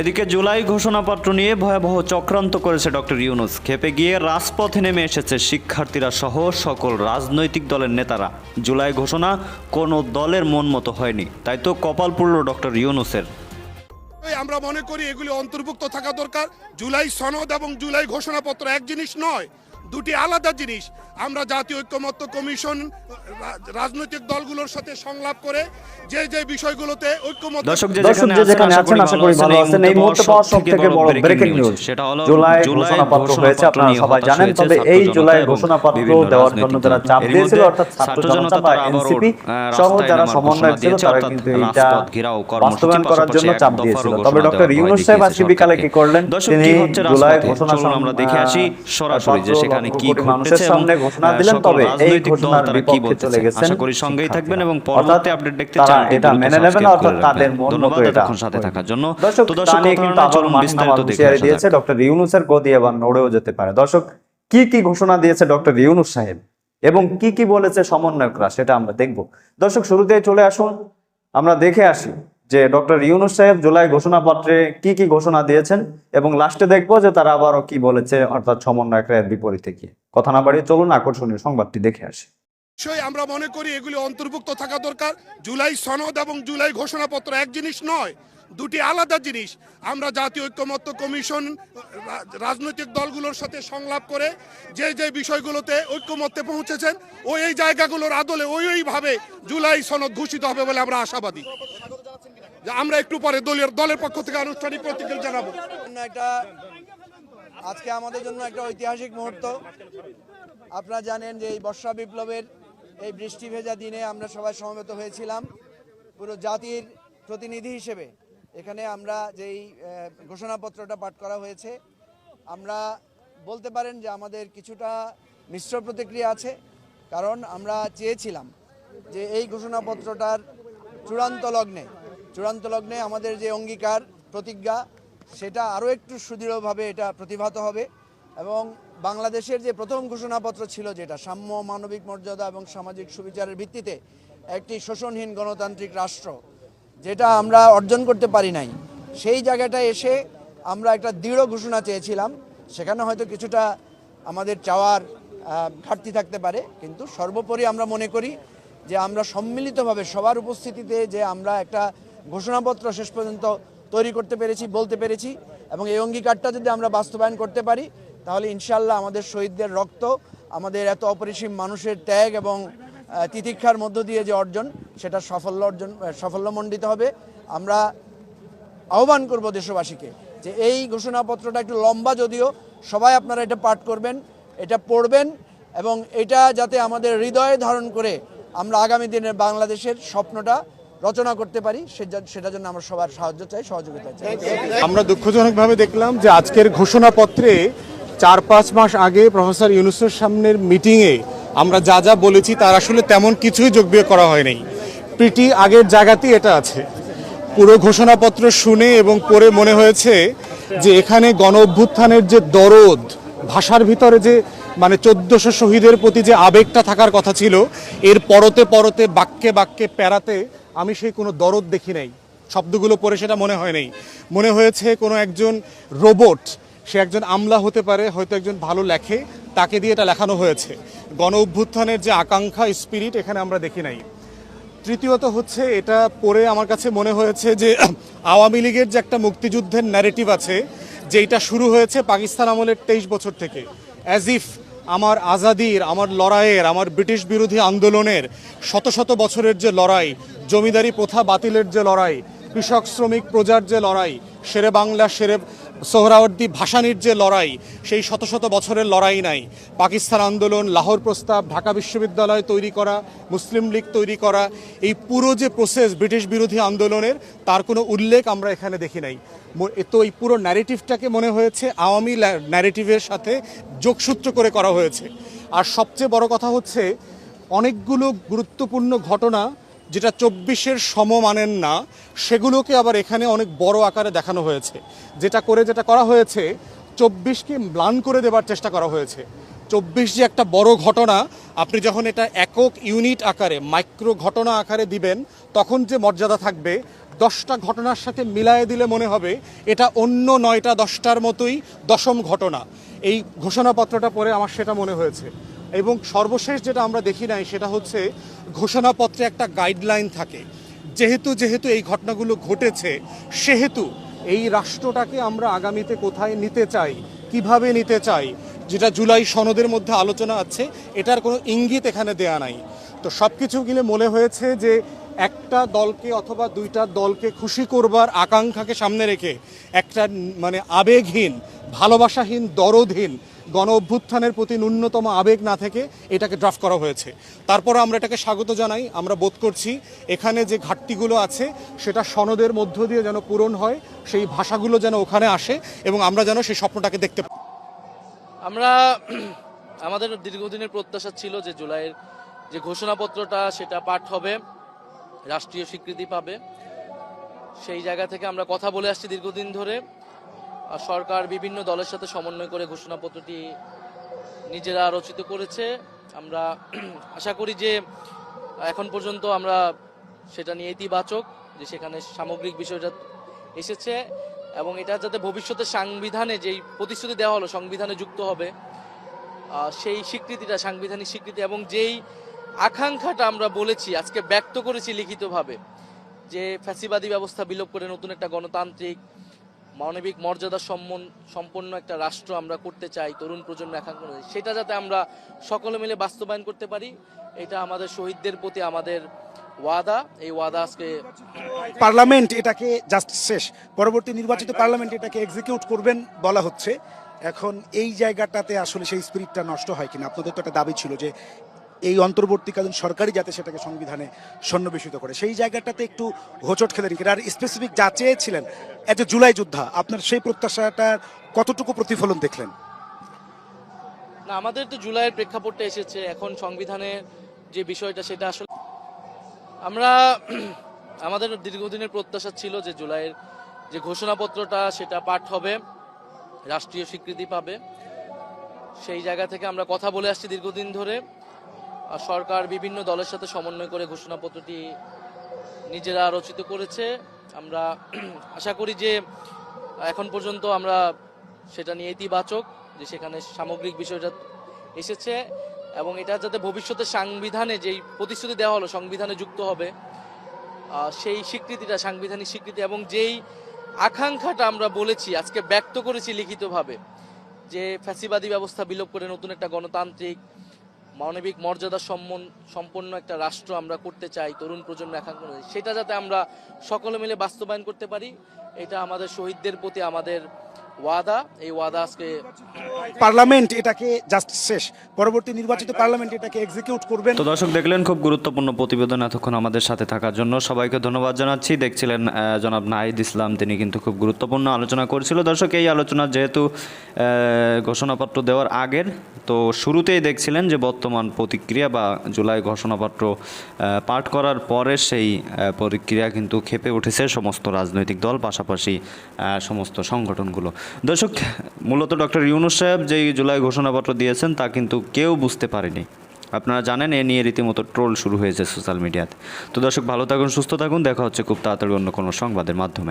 এদিকে জুলাই ঘোষণাপত্র নিয়ে ভয়াবহ চক্রান্ত করেছে ডক্টর ইউনুস। খেপে গিয়ে রাজপথে নেমে এসেছে শিক্ষার্থীরা সহ সকল রাজনৈতিক দলের নেতারা। জুলাই ঘোষণা কোনো দলের মন মতো হয়নি, তাই তো কপাল পুরল ডক্টর ইউনুসের। আমরা মনে করি এগুলি অন্তর্ভুক্ত থাকা দরকার। জুলাই সনদ এবং জুলাই ঘোষণাপত্র এক জিনিস নয় দুটি আলাদা জিনিস। আমরা জাতীয় ঐক্যমত্য কমিশন রাজনৈতিক দলগুলোর সাথে সংলাপ করে যে যে বিষয়গুলোতে ঐক্যমত্য দর্শক যে যেখানে আছেন আশা করি ভালো আছেন। এই মুহূর্তে পাওয়া সব থেকে বড় ব্রেকিং নিউজ সেটা হলো জুলাই ঘোষণাপত্র হয়েছে আপনারা সবাই জানেন। তবে এই জুলাই ঘোষণাপত্র দেওয়ার জন্য যারা চাপ দিয়েছিল অর্থাৎ ছাত্র জনতা বা এনসিপি সহ যারা সমন্বয়ক ছিল তারা কিন্তু এইটা বাস্তবায়ন করার জন্য চাপ দিয়েছিল। তবে ডক্টর ইউনুস সাহেব আজকে বিকালে কি করলেন তিনি জুলাই ঘোষণা আমরা দেখে আসি সরাসরি যে সেখানে কি মানুষের সামনে ঘোষণা দিলেন তবে এই ঘোষণার বিপক্ষে চলে গেছেন আশা করি সঙ্গেই থাকবেন এবং পরবর্তী আপডেট দেখতে তারা এটা মেনে নেবেন অর্থাৎ তাদের মন মতো এটা। সাথে থাকার জন্য। দর্শক তো দর্শক কিন্তু আবার বিস্তারিত দেখে দিয়েছে ডক্টর ইউনুসের গদি নড়েও যেতে পারে। দর্শক কি কি ঘোষণা দিয়েছে ডক্টর ইউনুস সাহেব? এবং কি কি বলেছে সমন্বয়করা সেটা আমরা দেখব। দর্শক শুরুতেই চলে আসুন আমরা দেখে আসি। যে ডক্টর ইউনুস সাহেব জুলাই ঘোষণাপত্রে কি কি ঘোষণা দিয়েছেন এবং লাস্টে দেখব যে তারা আবারও কি বলেছে, অর্থাৎ সমন্বয়করা বিপরীতে কি কথা না বাড়িয়ে চলুন, আকর্ষণীয় সংবাদটি দেখে আসি। বিষয় আমরা মনে করি এগুলি অন্তর্ভুক্ত থাকা দরকার। জুলাই সনদ এবং জুলাই ঘোষণাপত্র এক জিনিস নয়, দুটি আলাদা জিনিস। আমরা জাতীয় ঐক্যমত্য কমিশন, রাজনৈতিক দলগুলোর সাথে সংলাপ করে যে যে বিষয়গুলোতে ঐক্যমত্যে পৌঁছেছেন, ওই এই জায়গাগুলোর আদলে ওই ওইভাবে জুলাই সনদ ঘোষিত হবে বলে আমরা আশাবাদী। আমরা একটু পরে দলের দলের পক্ষ থেকে আনুষ্ঠানিক প্রতিক্রিয়া জানাব। একটা আজকে আমাদের জন্য একটা ঐতিহাসিক মুহূর্ত। আপনারা জানেন যে এই বর্ষা বিপ্লবের এই বৃষ্টি ভেজা দিনে আমরা সবাই সমবেত হয়েছিলাম। পুরো জাতির প্রতিনিধি হিসেবে। এখানে আমরা যেই ঘোষণাপত্রটা পাঠ করা হয়েছে, আমরা বলতে পারেন যে আমাদের কিছুটা মিশ্র প্রতিক্রিয়া আছে। কারণ আমরা চেয়েছিলাম যে এই ঘোষণাপত্রটার চূড়ান্ত লগ্নে চূড়ান্ত লগ্নে আমাদের যে অঙ্গীকার, প্রতিজ্ঞা, সেটা আরও একটু সুদৃঢ়ভাবে এটা প্রতিভাত হবে এবং বাংলাদেশের যে প্রথম ঘোষণাপত্র ছিল যেটা, সাম্য, মানবিক মর্যাদা এবং সামাজিক সুবিচারের ভিত্তিতে একটি শোষণহীন গণতান্ত্রিক রাষ্ট্র, যেটা আমরা অর্জন করতে পারি নাই, সেই জায়গাটা এসে আমরা একটা দৃঢ় ঘোষণা চেয়েছিলাম। সেখানে হয়তো কিছুটা আমাদের চাওয়ার ঘাটতি থাকতে পারে, কিন্তু সর্বোপরি আমরা মনে করি যে আমরা সম্মিলিতভাবে সবার উপস্থিতিতে যে আমরা একটা ঘোষণাপত্র শেষ পর্যন্ত তৈরি করতে পেরেছি, বলতে পেরেছি এবং এই অঙ্গীকারটা যদি আমরা বাস্তবায়ন করতে পারি, তাহলে ইনশাল্লাহ আমাদের শহীদদের রক্ত, আমাদের এত অপরিসীম মানুষের ত্যাগ এবং তিতিক্ষার মধ্য দিয়ে যে অর্জন, সেটা সাফল্য অর্জন সাফল্যমণ্ডিত হবে। আমরা আহ্বান করব দেশবাসীকে যে এই ঘোষণাপত্রটা একটু লম্বা যদিও, সবাই আপনারা এটা পাঠ করবেন, এটা পড়বেন এবং এটা যাতে আমাদের হৃদয়ে ধারণ করে আমরা আগামী দিনের বাংলাদেশের স্বপ্নটা রচনা করতে পারি সেটা সেটার জন্য আমরা সবার সাহায্য চাই সহযোগিতা চাই। আমরা দুঃখজনকভাবে দেখলাম যে আজকের ঘোষণাপত্রে চার পাঁচ মাস আগে প্রফেসর ইউনুসের সামনের মিটিংয়ে আমরা যা যা বলেছি তার আসলে তেমন কিছুই যোগ বিয়োগ করা হয়নি। প্রিটি আগের জায়গাতেই এটা আছে। পুরো ঘোষণাপত্র শুনে এবং পড়ে মনে হয়েছে যে এখানে গণ অভ্যুত্থানের যে দরদ ভাষার ভিতরে যে মানে চোদ্দশো শহীদের প্রতি যে আবেগটা থাকার কথা ছিল এর পরতে পরতে বাক্যে বাক্যে প্যারাতে আমি সেই কোনো দরদ দেখি নাই। শব্দগুলো পড়ে সেটা মনে হয় নাই। মনে হয়েছে কোনো একজন রোবট, সে একজন আমলা হতে পারে, হয়তো একজন ভালো লেখে, তাকে দিয়ে এটা লেখানো হয়েছে। গণ অভ্যুত্থানের যে আকাঙ্ক্ষা স্পিরিট এখানে আমরা দেখি নাই। তৃতীয়ত হচ্ছে, এটা পড়ে আমার কাছে মনে হয়েছে যে আওয়ামী লীগের যে একটা মুক্তিযুদ্ধের ন্যারেটিভ আছে যেটা শুরু হয়েছে পাকিস্তান আমলের তেইশ বছর থেকে। অ্যাজ ইফ আমার আজাদির, আমার লড়াইয়ের, আমার ব্রিটিশ বিরোধী আন্দোলনের শত শত বছরের যে লড়াই জমিদারি প্রথা বাতিলের যে লড়াই, কৃষক, শ্রমিক, প্রজার যে লড়াই, শেরে বাংলা, শেরে সোহরাওয়ার্দী ভাসানির যে লড়াই, সেই শত শত বছরের লড়াই নাই। পাকিস্তান আন্দোলন, লাহোর প্রস্তাব, ঢাকা বিশ্ববিদ্যালয় তৈরি করা, মুসলিম লীগ তৈরি করা, এই পুরো যে প্রসেস ব্রিটিশ বিরোধী আন্দোলনের, তার কোনো উল্লেখ আমরা এখানে দেখি নাই। তো এই পুরো ন্যারেটিভটাকে মনে হয়েছে, আওয়ামী ন্যারেটিভের সাথে যোগসূত্র করে করা হয়েছে। আর সবচেয়ে বড় কথা হচ্ছে, অনেকগুলো গুরুত্বপূর্ণ ঘটনা যেটা চব্বিশের সম সমমানের না, সেগুলোকে আবার এখানে অনেক বড় আকারে দেখানো হয়েছে। যেটা করে যেটা করা হয়েছে, চব্বিশকে ম্লান করে দেবার চেষ্টা করা হয়েছে। চব্বিশ যে একটা বড় ঘটনা, আপনি যখন এটা একক ইউনিট আকারে, মাইক্রো ঘটনা আকারে দিবেন, তখন যে মর্যাদা থাকবে, দশটা ঘটনার সাথে মিলায়ে দিলে মনে হবে এটা অন্য নয়টা দশটার মতোই দশম ঘটনা। এই ঘোষণাপত্রটা পড়ে আমার সেটা মনে হয়েছে। এবং সর্বশেষ যেটা আমরা দেখি নাই, সেটা হচ্ছে ঘোষণাপত্রে একটা গাইডলাইন থাকে। যেহেতু যেহেতু এই ঘটনাগুলো ঘটেছে, সেহেতু এই রাষ্ট্রটাকে আমরা আগামীতে কোথায় নিতে চাই, কীভাবে নিতে চাই, যেটা জুলাই সনদের মধ্যে আলোচনা আছে, এটার কোনো ইঙ্গিত এখানে দেয়া নাই। তো সব কিছু গিলে মনে হয়েছে যে একটা দলকে অথবা দুইটা দলকে খুশি করবার আকাঙ্ক্ষাকে সামনে রেখে একটা মানে আবেগহীন, ভালোবাসাহীন, দরদহীন গণ অভ্যুত্থানের প্রতি ন্যূনতম আবেগ না থেকে এটাকে ড্রাফট করা হয়েছে। তারপর আমরা এটাকে স্বাগত জানাই, আমরা বোধ করছি এখানে যে ঘাটতিগুলো আছে, সেটা সনদের মধ্য দিয়ে যেন পূরণ হয়, সেই ভাষাগুলো যেন ওখানে আসে এবং আমরা যেন সেই স্বপ্নটাকে দেখতে পাই। আমরা আমাদের দীর্ঘদিনের প্রত্যাশা ছিল যে জুলাইয়ের যে ঘোষণাপত্রটা, সেটা পাঠ হবে, রাষ্ট্রীয় স্বীকৃতি পাবে। সেই জায়গা থেকে আমরা কথা বলে আসছি দীর্ঘদিন ধরে। সরকার বিভিন্ন দলের সাথে সমন্বয় করে ঘোষণাপত্রটি নিজেরা রচিত করেছে। আমরা আশা করি যে এখন পর্যন্ত আমরা সেটা নিয়ে ইতিবাচক, যে সেখানে সামগ্রিক বিষয়টা এসেছে এবং এটা যাতে ভবিষ্যতে সাংবিধানে যেই প্রতিশ্রুতি দেওয়া হলো, সংবিধানে যুক্ত হবে সেই স্বীকৃতিটা, সাংবিধানিক স্বীকৃতি এবং যেই আকাঙ্ক্ষাটা আমরা বলেছি, আজকে ব্যক্ত করেছি লিখিতভাবে, যে ফ্যাসিবাদী ব্যবস্থা বিলোপ করে নতুন একটা গণতান্ত্রিক মানবিক মর্যাদা সম্পন্ন একটা রাষ্ট্র আমরা করতে চাই, তরুণ প্রজন্ম আকাঙ্ক্ষা সেটা যাতে আমরা সকলে মিলে বাস্তবায়ন করতে পারি, এটা আমাদের শহীদদের প্রতি আমাদের ওয়াদা। এই ওয়াদা আজকে পার্লামেন্ট এটাকে জাস্ট শেষ। পরবর্তী নির্বাচিত পার্লামেন্ট এটাকে এক্সিকিউট করবেন বলা হচ্ছে। এখন এই জায়গাটাতে আসলে সেই স্পিরিটটা নষ্ট হয় কিনা? আপনাদের তো একটা দাবি ছিল যে এই অন্তর্বর্তীকালীন সরকারই যাতে সেটাকে সংবিধানে সন্নিবেশিত করে। সেই জায়গাটাতে একটু হোঁচট খেলেন কিনা আর স্পেসিফিক যা চেয়েছিলেন এজ এ জুলাই যোদ্ধা, আপনার সেই প্রত্যাশাটার কতটুকু প্রতিফলন দেখলেন? না, আমাদের তো জুলাইয়ের প্রেক্ষাপটে এসেছে, এখন সংবিধানে যে বিষয়টা সেটা আসলে আমরা আমাদের দীর্ঘদিনের প্রত্যাশা ছিল যে জুলাইয়ের যে ঘোষণাপত্রটা সেটা পাঠ হবে, রাষ্ট্রীয় স্বীকৃতি পাবে। সেই জায়গা থেকে আমরা কথা বলে আসছি দীর্ঘদিন ধরে। সরকার বিভিন্ন দলের সাথে সমন্বয় করে ঘোষণাপত্রটি নিজেরা রচিত করেছে। আমরা আশা করি যে এখন পর্যন্ত আমরা সেটা নিয়ে ইতিবাচক, যে সেখানে সামগ্রিক বিষয়টা এসেছে এবং এটা যাতে ভবিষ্যতে সাংবিধানে যেই প্রতিশ্রুতি দেওয়া হলো, সংবিধানে যুক্ত হবে সেই স্বীকৃতিটা, সাংবিধানিক স্বীকৃতি এবং যেই আকাঙ্ক্ষাটা আমরা বলেছি, আজকে ব্যক্ত করেছি লিখিতভাবে, যে ফ্যাসিবাদী ব্যবস্থা বিলোপ করে নতুন একটা গণতান্ত্রিক মানবিক মর্যাদা সম্পন্ন একটা রাষ্ট্র আমরা করতে চাই, তরুণ প্রজন্ম আকাঙ্ক্ষা সেটা যাতে আমরা সকলে মিলে বাস্তবায়ন করতে পারি, এটা আমাদের শহীদদের প্রতি আমাদের ওয়াদা এই ওয়াদা আজকে পার্লামেন্ট এটাকে জাস্ট শেষ। পরবর্তী নির্বাচিত পার্লামেন্ট এটাকে এক্সিকিউট করবেন। তো দর্শক দেখলেন খুব গুরুত্বপূর্ণ প্রতিবেদন এতক্ষণ আমাদের সাথে থাকার জন্য। সবাইকে ধন্যবাদ জানাচ্ছি। দেখছিলেন জনাব নাহিদ ইসলাম তিনি কিন্তু খুব গুরুত্বপূর্ণ আলোচনা করেছিল। দর্শক এই আলোচনা যেহেতু ঘোষণাপত্র দেওয়ার আগের তো শুরুতেই দেখছিলেন যে বর্তমান প্রতিক্রিয়া বা জুলাই ঘোষণাপত্র পাঠ করার পরে সেই প্রতিক্রিয়া কিন্তু খেপে উঠেছে সমস্ত রাজনৈতিক দল পাশাপাশি সমস্ত সংগঠনগুলো। দর্শক, মূলত ডক্টর ইউনুস সাহেব যেই জুলাই ঘোষণাপত্র দিয়েছেন তা কিন্তু কেউ বুঝতে পারেনি। আপনারা জানেন, এ নিয়ে রীতিমতো ট্রোল শুরু হয়েছে সোশ্যাল মিডিয়াতে। তো দর্শক, ভালো থাকুন, সুস্থ থাকুন। দেখা হচ্ছে খুব তাড়াতাড়ি অন্য কোনো সংবাদের মাধ্যমে।